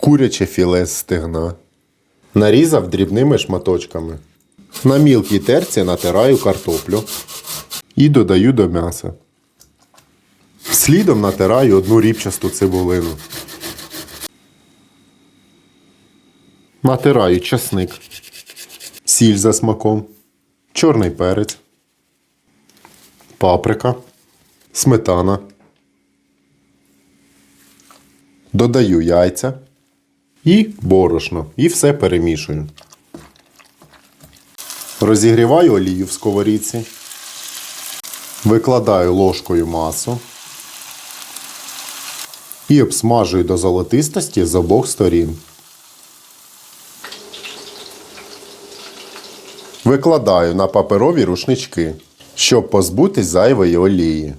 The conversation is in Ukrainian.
Куряче філе з стегна. Нарізав дрібними шматочками. На мілкій терці натираю картоплю і додаю до м'яса. Слідом натираю одну ріпчасту цибулину. Натираю часник, сіль за смаком, чорний перець, паприка, сметана. Додаю яйця і борошно. І все перемішую. Розігріваю олію в сковорідці. Викладаю ложкою масу. І обсмажую до золотистості з обох сторін. Викладаю на паперові рушнички, щоб позбутись зайвої олії.